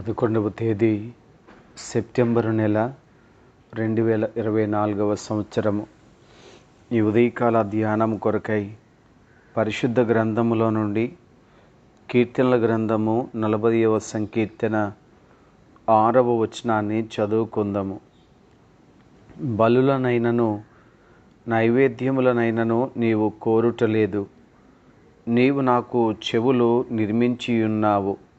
పదకొండవ తేదీ సెప్టెంబరు నెల రెండు వేల ఇరవై నాలుగవ సంవత్సరము. ఈ ఉదయకాల ధ్యానం కొరకై పరిశుద్ధ గ్రంథములో నుండి కీర్తనల గ్రంథము నలభైవ సంకీర్తన ఆరవ వచనాన్ని చదువుకుందాము. బలులనైనను నైవేద్యములనైనను నీవు కోరుటలేదు. నీవు నాకు చెవులు నిర్మించియున్నావు.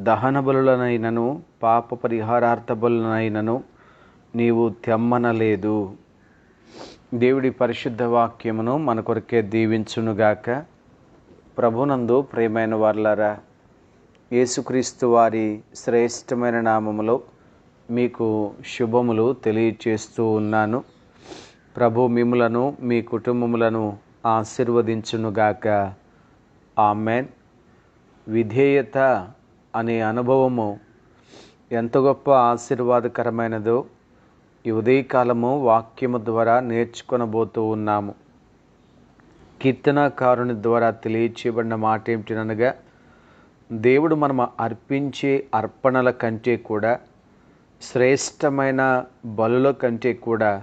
దహన బలులనైనను పాప పరిహారార్థ బలులనైనను నీవు తెమ్మనలేదు దేవుడి పరిశుద్ధ వాక్యమును మన కొరకే దీవించునుగాక. ప్రభునందు ప్రేమైన వార్లారా యేసుక్రీస్తు వారి శ్రేష్టమైన నామములో మీకు శుభములు తెలియచేస్తూ ఉన్నాను. ప్రభు మిములను మీ కుటుంబములను ఆశీర్వదించునుగాక. ఆమెన్. విధేయత అనే అనుభవము ఎంత గొప్ప ఆశీర్వాదకరమైనదో ఈ ఉదయకాలము వాక్యము ద్వారా నేర్చుకొనబోతూ ఉన్నాము. కీర్తనకారుని ద్వారా తెలియచేయబడిన మాట ఏమిటనగా దేవుడు మనం అర్పించే అర్పణల కంటే కూడా శ్రేష్టమైన బలుల కంటే కూడా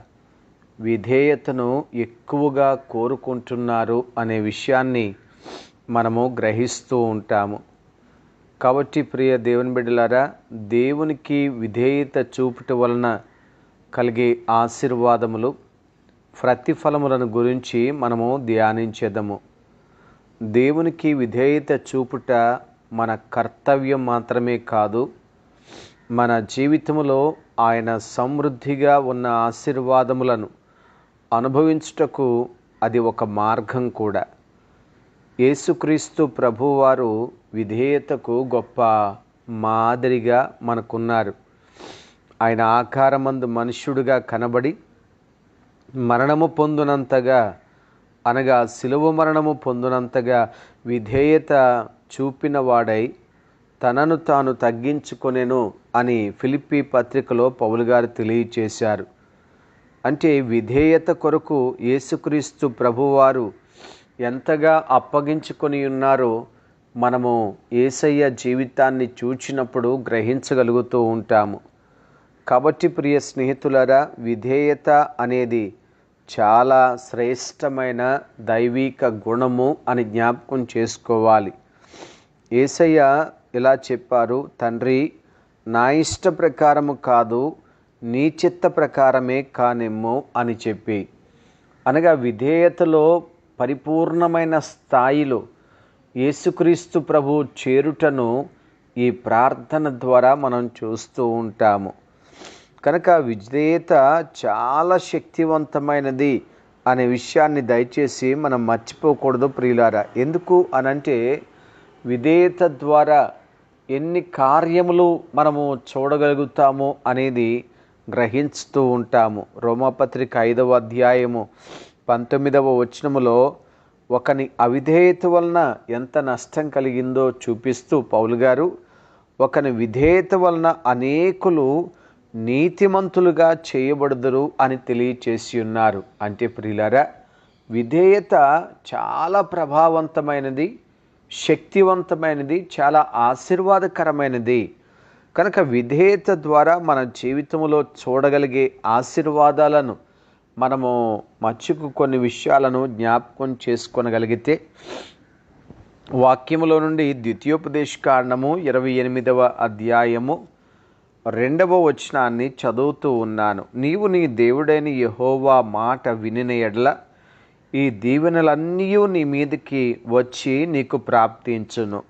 విధేయతను ఎక్కువగా కోరుకుంటున్నారు అనే విషయాన్ని మనము గ్రహిస్తూ ఉంటాము. కాబట్టి ప్రియ దేవుని బిడ్డలారా దేవునికి విధేయత చూపుట వలన కలిగే ఆశీర్వాదములు ప్రతిఫలములను గురించి మనము ధ్యానించేదము. దేవునికి విధేయత చూపుట మన కర్తవ్యం మాత్రమే కాదు మన జీవితంలో ఆయన సమృద్ధిగా ఉన్న ఆశీర్వాదములను అనుభవించుటకు అది ఒక మార్గం కూడా. యేసుక్రీస్తు ప్రభువారు విధేయతకు గొప్ప మాదిరిగా మనకున్నారు. ఆయన ఆకారమందు మనుష్యుడిగా కనబడి మరణము పొందునంతగా అనగా శిలువ మరణము పొందునంతగా విధేయత చూపిన వాడై తనను తాను తగ్గించుకునేను అని ఫిలిప్పి పత్రికలో పౌలు గారు తెలియచేశారు. అంటే విధేయత కొరకు యేసుక్రీస్తు ప్రభువారు ఎంతగా అప్పగించుకొని ఉన్నారో మనము ఏసయ్య జీవితాన్ని చూచినప్పుడు గ్రహించగలుగుతూ ఉంటాము. కాబట్టి ప్రియ స్నేహితులరా విధేయత అనేది చాలా శ్రేష్టమైన దైవిక గుణము అని జ్ఞాపకం చేసుకోవాలి. ఏసయ్య ఇలా చెప్పారు తండ్రి నా ఇష్ట ప్రకారము కాదు నీ చిత్త ప్రకారమే కానిమ్ము అని చెప్పి. అనగా విధేయతలో పరిపూర్ణమైన స్థాయిలో యేసుక్రీస్తు ప్రభు చేరుటను ఈ ప్రార్థన ద్వారా మనం చూస్తూ ఉంటాము. కనుక విజేత చాలా శక్తివంతమైనది అనే విషయాన్ని దయచేసి మనం మర్చిపోకూడదు ప్రియులారా. ఎందుకు అనంటే విధేయత ద్వారా ఎన్ని కార్యములు మనము చూడగలుగుతాము అనేది గ్రహించుతూ ఉంటాము. రోమపత్రిక ఐదవ అధ్యాయము పంతొమ్మిదవ వచనములో ఒకని అవిధేయత వలన ఎంత నష్టం కలిగిందో చూపిస్తూ పౌలు గారు ఒకని విధేయత వలన అనేకులు నీతిమంతులుగా చేయబడదురు అని తెలియచేసి ఉన్నారు. అంటే ప్రియులారా విధేయత చాలా ప్రభావవంతమైనది శక్తివంతమైనది చాలా ఆశీర్వాదకరమైనది. కనుక విధేయత ద్వారా మన జీవితంలో చూడగలిగే ఆశీర్వాదాలను మనము మచ్చుకు కొన్ని విషయాలను జ్ఞాపకం చేసుకొనగలిగితే వాక్యములో నుండి ద్వితీయోపదేశ కారణము ఇరవై ఎనిమిదవ అధ్యాయము రెండవ వచనాన్ని చదువుతూ ఉన్నాను. నీవు నీ దేవుడైన యహోవా మాట వినిన ఎడల ఈ దీవెనలన్నీ నీ మీదకి వచ్చి నీకు ప్రాప్తించును.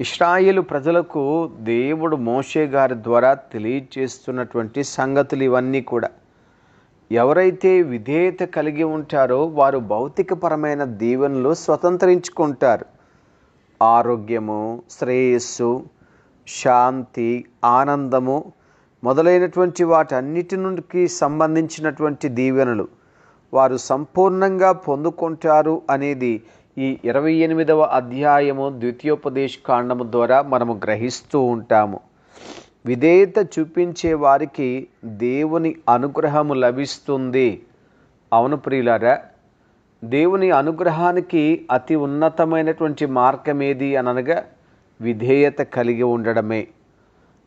ఇస్రాయేలు ప్రజలకు దేవుడు మోషే గారి ద్వారా తెలియచేస్తున్నటువంటి సంగతులు ఇవన్నీ కూడా. ఎవరైతే విధేయత కలిగి ఉంటారో వారు భౌతికపరమైన దీవెనలు స్వతంత్రించుకుంటారు. ఆరోగ్యము శ్రేయస్సు శాంతి ఆనందము మొదలైనటువంటి వాటన్నిటి నుండి సంబంధించినటువంటి దీవెనలు. వారు సంపూర్ణంగా పొందుకుంటారు అనేది ఈ ఇరవై ఎనిమిదవ అధ్యాయము ద్వితీయోపదేశ కాండము ద్వారా మనము గ్రహిస్తూ ఉంటాము. విధేయత చూపించే వారికి దేవుని అనుగ్రహము లభిస్తుంది. అవును ప్రియులారా దేవుని అనుగ్రహానికి అతి ఉన్నతమైనటువంటి మార్గం ఏది అనగా విధేయత కలిగి ఉండడమే.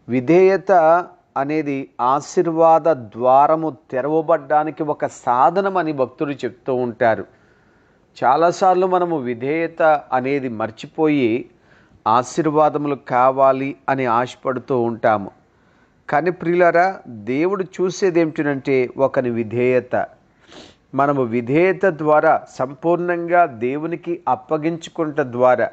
విధేయత అనేది ఆశీర్వాద ద్వారము తెరవబడ్డానికి ఒక సాధనం అని భక్తులు చెప్తూ ఉంటారు. చాలాసార్లు మనము విధేయత అనేది మర్చిపోయి ఆశీర్వాదములు కావాలి అని ఆశపడుతూ ఉంటాము. కానీ ప్రియులరా దేవుడు చూసేది ఏమిటంటే ఒకని విధేయత. మనము విధేయత ద్వారా సంపూర్ణంగా దేవునికి అప్పగించుకుంట ద్వారా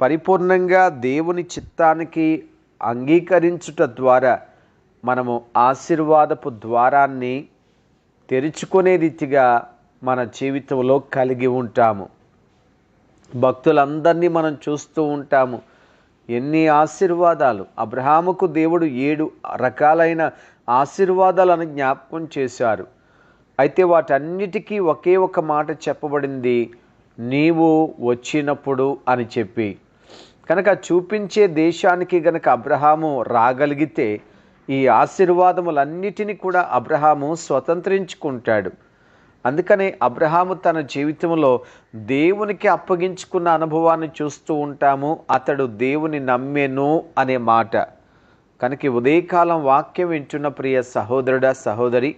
పరిపూర్ణంగా దేవుని చిత్తానికి అంగీకరించుట ద్వారా మనము ఆశీర్వాదపు ద్వారాన్ని తెరుచుకునే రీతిగా మన జీవితంలో కలిగి ఉంటాము. భక్తులందరినీ మనం చూస్తూ ఉంటాము. ఎన్ని ఆశీర్వాదాలు. అబ్రహాముకు దేవుడు ఏడు రకాలైన ఆశీర్వాదాలను జ్ఞాపకం చేశారు. అయితే వాటన్నిటికీ ఒకే ఒక మాట చెప్పబడింది నీవు వచ్చినప్పుడు అని చెప్పి. కనుక చూపించే దేశానికి గనక అబ్రహాము రాగలిగితే ఈ ఆశీర్వాదములన్నిటినీ కూడా అబ్రహాము స్వతంత్రించుకుంటాడు. అందుకనే అబ్రహాము తన జీవితంలో దేవునికి అప్పగించుకున్న అనుభవాన్ని చూస్తూ ఉంటాము. అతడు దేవుని నమ్మెను అనే మాట. కనుక ఉదయకాలం వాక్యం వింటున్న ప్రియ సహోదరుడ సహోదరి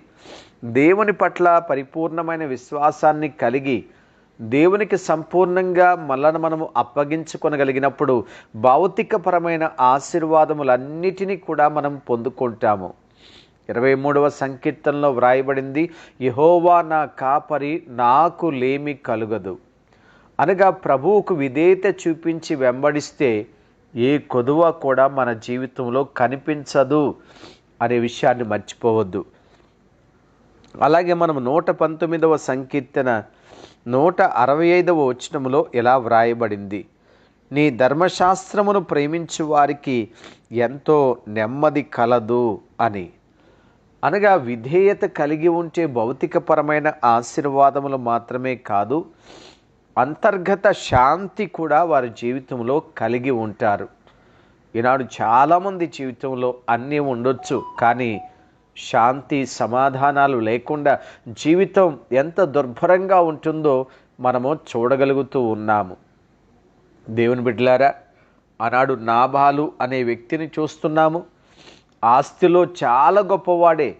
దేవుని పట్ల పరిపూర్ణమైన విశ్వాసాన్ని కలిగి దేవునికి సంపూర్ణంగా మనలను మనము అప్పగించుకొనగలిగినప్పుడు భౌతికపరమైన ఆశీర్వాదములన్నిటినీ కూడా మనం పొందుకుంటాము. ఇరవై మూడవ సంకీర్తనలో వ్రాయబడింది యహోవా నా కాపరి నాకు లేమి కలుగదు. అనగా ప్రభువుకు విధేయత చూపించి వెంబడిస్తే ఏ కొదువ కూడా మన జీవితంలో కనిపించదు అనే విషయాన్ని మర్చిపోవద్దు. అలాగే మనం నూట పంతొమ్మిదవ సంకీర్తన నూట అరవై ఐదవ వచనములో ఇలా వ్రాయబడింది నీ ధర్మశాస్త్రమును ప్రేమించు వారికి ఎంతో నెమ్మది కలదు అని. అనగా విధేయత కలిగి ఉంటే భౌతికపరమైన ఆశీర్వాదములు మాత్రమే కాదు అంతర్గత శాంతి కూడా వారి జీవితంలో కలిగి ఉంటారు. ఈనాడు చాలామంది జీవితంలో అన్నీ ఉండొచ్చు కానీ శాంతి సమాధానాలు లేకుండా జీవితం ఎంత దుర్భరంగా ఉంటుందో మనము చూడగలుగుతూ ఉన్నాము. దేవుని బిడ్డలారా ఆనాడు నాభాలు అనే వ్యక్తిని చూస్తున్నాము. ఆస్తిలో చాలా గొప్పవాడే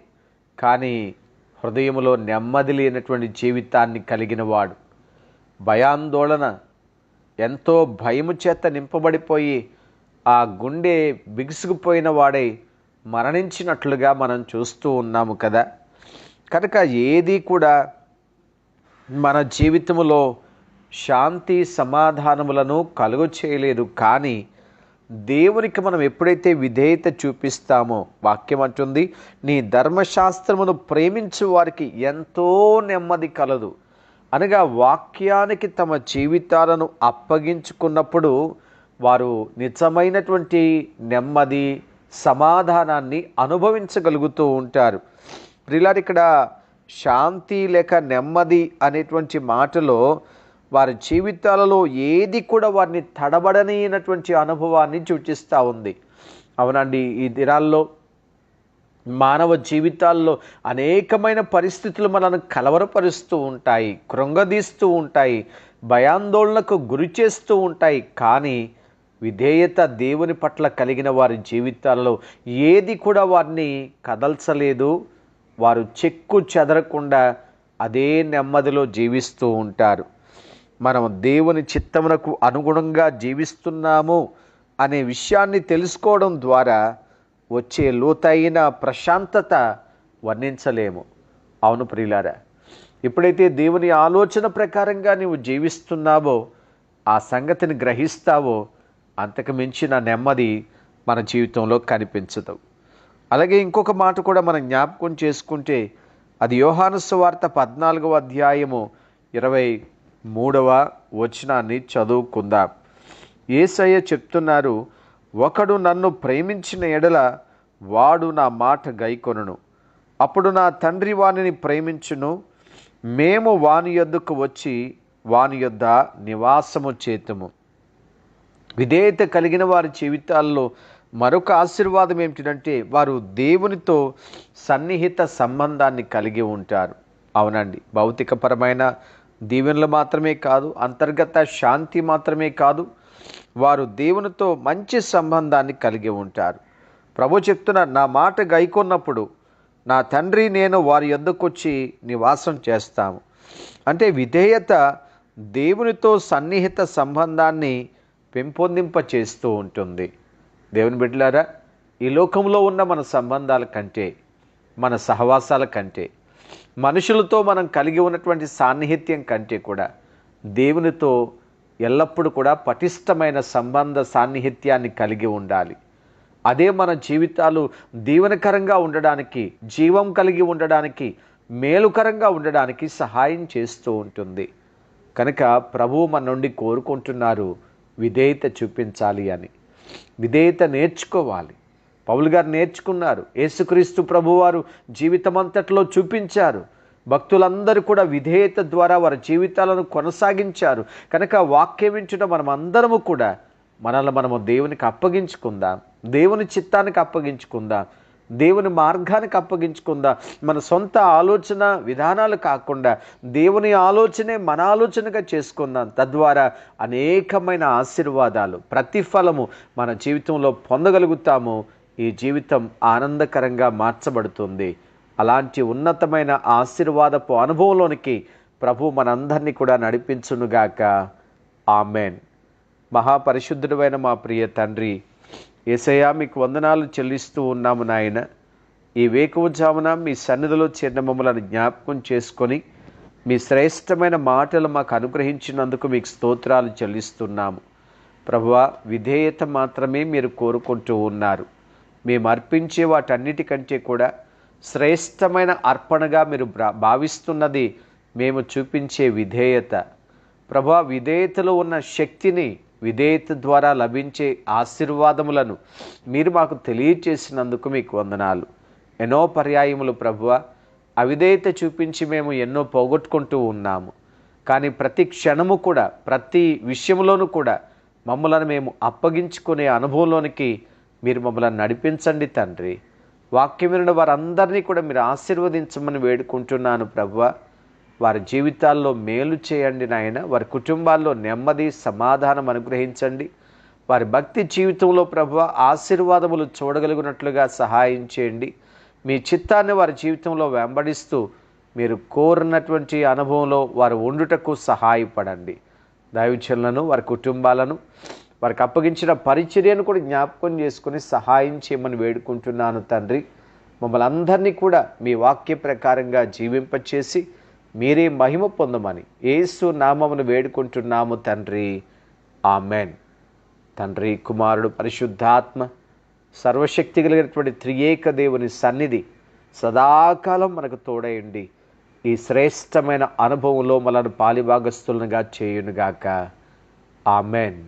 కానీ హృదయంలో నెమ్మది లేనటువంటి జీవితాన్ని కలిగినవాడు భయాందోళన ఎంతో భయము చేత నింపబడిపోయి ఆ గుండె బిగుసుకుపోయిన వాడై మరణించినట్లుగా మనం చూస్తూ ఉన్నాము కదా. కనుక ఏది కూడా మన జీవితంలో శాంతి సమాధానములను కలుగు చేయలేదు కానీ దేవునికి మనం ఎప్పుడైతే విధేయత చూపిస్తామో వాక్యం అంటుంది నీ ధర్మశాస్త్రమును ప్రేమించు వారికి ఎంతో నెమ్మది కలదు. అనగా వాక్యానికి తమ జీవితాలను అప్పగించుకున్నప్పుడు వారు నిజమైనటువంటి నెమ్మది సమాధానాన్ని అనుభవించగలుగుతూ ఉంటారు. ప్రిలార్ ఇక్కడ శాంతి లేక నెమ్మది అనేటువంటి మాటలో వారి జీవితాలలో ఏది కూడా వారిని తడబడనైనటువంటి అనుభవాన్ని సూచిస్తూ ఉంది. అవునండి ఈ దినాల్లో మానవ జీవితాల్లో అనేకమైన పరిస్థితులు మనల్ని కలవరపరుస్తూ ఉంటాయి కృంగదీస్తూ ఉంటాయి భయాందోళనకు గురి చేస్తూ ఉంటాయి. కానీ విధేయత దేవుని పట్ల కలిగిన వారి జీవితాల్లో ఏది కూడా వారిని కదల్చలేదు. వారు చెక్కు చెదరకుండా అదే నెమ్మదిలో జీవిస్తూ ఉంటారు. మనం దేవుని చిత్తమునకు అనుగుణంగా జీవిస్తున్నాము అనే విషయాన్ని తెలుసుకోవడం ద్వారా వచ్చే లోతైన ప్రశాంతత వర్ణించలేము. అవును ప్రియులారా ఎప్పుడైతే దేవుని ఆలోచన ప్రకారంగా నీవు జీవిస్తున్నావో ఆ సంగతిని గ్రహిస్తావో అంతకు మించిన నెమ్మది మన జీవితంలో కనిపించదు. అలాగే ఇంకొక మాట కూడా మనం జ్ఞాపకం చేసుకుంటే అది యోహానుస్వార్త పద్నాలుగవ అధ్యాయము ఇరవై మూడవ వచనాన్ని చదువుకుందాం. ఏసయ్య చెప్తున్నారు ఒకడు నన్ను ప్రేమించిన ఎడల వాడు నా మాట గైకొనును. అప్పుడు నా తండ్రి వానిని ప్రేమించును. మేము వాని యొద్దకు వచ్చి వాని యొద్ద నివాసము చేతుము. విధేయత కలిగిన వారి జీవితాల్లో మరొక ఆశీర్వాదం ఏమిటంటే వారు దేవునితో సన్నిహిత సంబంధాన్ని కలిగి ఉంటారు. అవునండి భౌతికపరమైన దీవెనలు మాత్రమే కాదు అంతర్గత శాంతి మాత్రమే కాదు వారు దేవునితో మంచి సంబంధాన్ని కలిగి ఉంటారు. ప్రభు చెప్తున్న నా మాట గైకొన్నప్పుడు నా తండ్రి నేను వారి యొద్దకొచ్చి నివాసం చేస్తాము? అంటే విధేయత దేవునితో సన్నిహిత సంబంధాన్ని పెంపొందింప చేస్తూ ఉంటుంది. దేవుని బిడ్డలారా ఈ లోకంలో ఉన్న మన సంబంధాల కంటే మన సహవాసాల కంటే మనుషులతో మనం కలిగి ఉన్నటువంటి సాన్నిహిత్యం కంటే కూడా దేవునితో ఎల్లప్పుడూ కూడా పటిష్టమైన సంబంధ సాన్నిహిత్యాన్ని కలిగి ఉండాలి. అదే మన జీవితాలు దీవెనకరంగా ఉండడానికి జీవం కలిగి ఉండడానికి మేలుకరంగా ఉండడానికి సహాయం చేస్తూ ఉంటుంది. కనుక ప్రభువు మన నుండి కోరుకుంటున్నారు విధేయత చూపించాలి అని. విధేయత నేర్చుకోవాలి. పౌలు గారు నేర్చుకున్నారు. యేసుక్రీస్తు ప్రభువారు జీవితమంతట్లో చూపించారు. భక్తులందరూ కూడా విధేయత ద్వారా వారి జీవితాలను కొనసాగించారు. కనుక వాక్యం వింటున్న మనం అందరము కూడా మనల్ని మనము దేవునికి అప్పగించుకుందాం. దేవుని చిత్తానికి అప్పగించుకుందాం. దేవుని మార్గానికి అప్పగించుకుందా. మన సొంత ఆలోచన విధానాలు కాకుండా దేవుని ఆలోచనే మన ఆలోచనగా చేసుకుందాం. తద్వారా అనేకమైన ఆశీర్వాదాలు ప్రతిఫలము మన జీవితంలో పొందగలుగుతాము. ఈ జీవితం ఆనందకరంగా మార్చబడుతుంది. అలాంటి ఉన్నతమైన ఆశీర్వాదపు అనుభవంలోనికి ప్రభు మనందరినీ కూడా నడిపించునుగాక. ఆమెన్. మహాపరిశుద్ధుడమైన మా ప్రియ తండ్రి ఏసయా మీకు వందనాలు చెల్లిస్తూ ఉన్నాము నాయన. ఈ వేకువజామున మీ సన్నిధిలో చేరిన మమ్మల్ని జ్ఞాపకం చేసుకొని మీ శ్రేష్టమైన మాటలు మాకు అనుగ్రహించినందుకు మీకు స్తోత్రాలు చెల్లిస్తున్నాము. ప్రభువా విధేయత మాత్రమే మీరు కోరుకుంటూ ఉన్నారు. మేము అర్పించే వాటన్నిటికంటే కూడా శ్రేష్టమైన అర్పణగా మీరు భావిస్తున్నది మేము చూపించే విధేయత. ప్రభా విధేయతలో ఉన్న శక్తిని విధేయత ద్వారా లభించే ఆశీర్వాదములను మీరు మాకు తెలియచేసినందుకు మీకు వందనాలు. ఎన్నో పర్యాయములు ప్రభువ అవిధేయత చూపించి మేము ఎన్నో పోగొట్టుకుంటూ ఉన్నాము. కానీ ప్రతి క్షణము కూడా ప్రతి విషయంలోనూ కూడా మమ్మలను మేము అప్పగించుకునే అనుభవంలోనికి మీరు మమ్మల్ని నడిపించండి తండ్రి. వాక్యం వినడం వారందరినీ కూడా మీరు ఆశీర్వదించమని వేడుకుంటున్నాను ప్రభువ. వారి జీవితాల్లో మేలు చేయండి నాయన. వారి కుటుంబాల్లో నెమ్మది సమాధానం అనుగ్రహించండి. వారి భక్తి జీవితంలో ప్రభు ఆశీర్వాదములు చూడగలిగినట్లుగా సహాయం చేయండి. మీ చిత్తాన్ని వారి జీవితంలో వెంబడిస్తూ మీరు కోరినటువంటి అనుభవంలో వారు ఉండుటకు సహాయపడండి. దైవచనులను వారి కుటుంబాలను వారికి అప్పగించిన పరిచర్యను కూడా జ్ఞాపకం చేసుకుని సహాయం చేయమని వేడుకుంటున్నాను తండ్రి. మమ్మల్ని అందరినీ కూడా మీ వాక్య ప్రకారంగా జీవింపచేసి మీరే మహిమ పొందమని ఏసు నామమును వేడుకుంటున్నాము తండ్రి. ఆమెన్. తండ్రి కుమారుడు పరిశుద్ధాత్మ సర్వశక్తి కలిగినటువంటి త్రియేక దేవుని సన్నిధి సదాకాలం మనకు తోడయండి. ఈ శ్రేష్టమైన అనుభవంలో మనను పాలిభాగస్తులుగా చేయునుగాక. ఆమెన్.